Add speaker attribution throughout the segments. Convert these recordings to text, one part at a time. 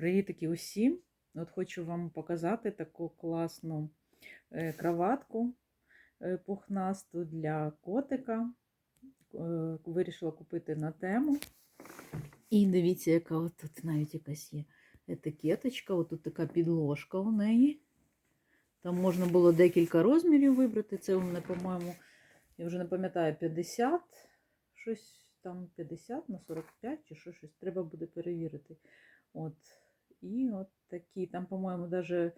Speaker 1: Привітики усім! От хочу вам показати таку класну е, кроватку е, пухнасту для котика. Е, Вирішила купити на тему. І дивіться, яка от тут навіть якась є етикеточка. От тут така підложка у неї. Там можна було декілька розмірів вибрати. Це у мене, по-моєму, я вже не пам'ятаю, 50, щось там 50 на 45 чи що щось. Треба буде перевірити. От. І от такі. Там, по-моєму, даже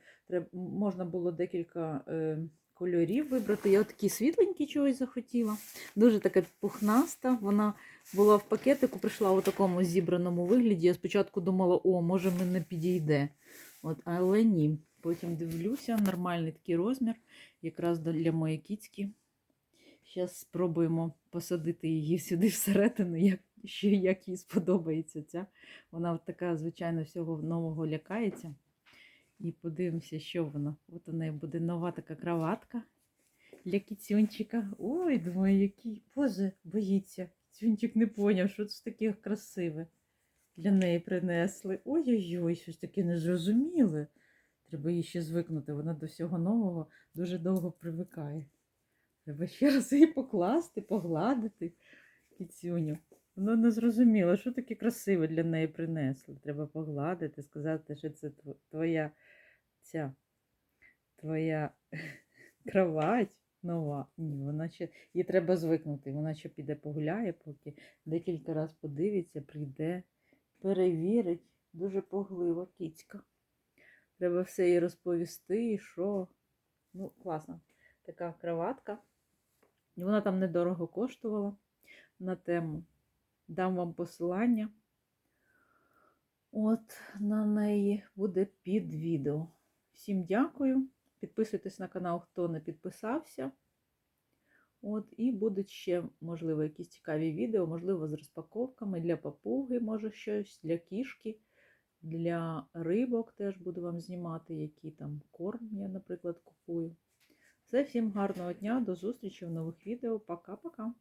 Speaker 1: можна було декілька е, кольорів вибрати. Я от такі світленькі чогось захотіла. Дуже така пухнаста. Вона була в пакетику, прийшла у такому зібраному вигляді. Я спочатку думала, о, може мене підійде. От, але ні. Потім дивлюся, нормальний такий розмір, якраз для моєї кіцьки. Зараз спробуємо посадити її сюди всередину, як, ще як їй сподобається ця. Вона така, звичайно, всього нового лякається. І подивимося, що вона. От у неї буде нова така кроватка для кіцюнчика. Ой, думаю, який Боже, боїться. Кіцюнчик не поняв, що це таке красиве. Для неї принесли. Ой-ой-ой, щось таке незрозуміле. Треба їй ще звикнути. Вона до всього нового дуже довго привикає. Треба ще раз її покласти, погладити кіцюню. Вона не зрозуміла, що таке красиве для неї принесли. Треба погладити, сказати, що це твоя ця твоя кровать нова. Ні, вона ще їй треба звикнути. Вона ще піде погуляє, поки декілька разів подивиться, прийде, перевірить. Дуже поглива кіцька. Треба все їй розповісти, і що. Ну, класна така кроватка. Вона там недорого коштувала на тему. Дам вам посилання. От на неї буде під відео. Всім дякую. Підписуйтесь на канал, хто не підписався. От, і будуть ще, можливо, якісь цікаві відео, можливо, з розпаковками для папуги, може щось, для кішки, для рибок теж буду вам знімати, який там корм я, наприклад, купую. Все, всім гарного дня, до зустрічі в нових відео. Пока-пока.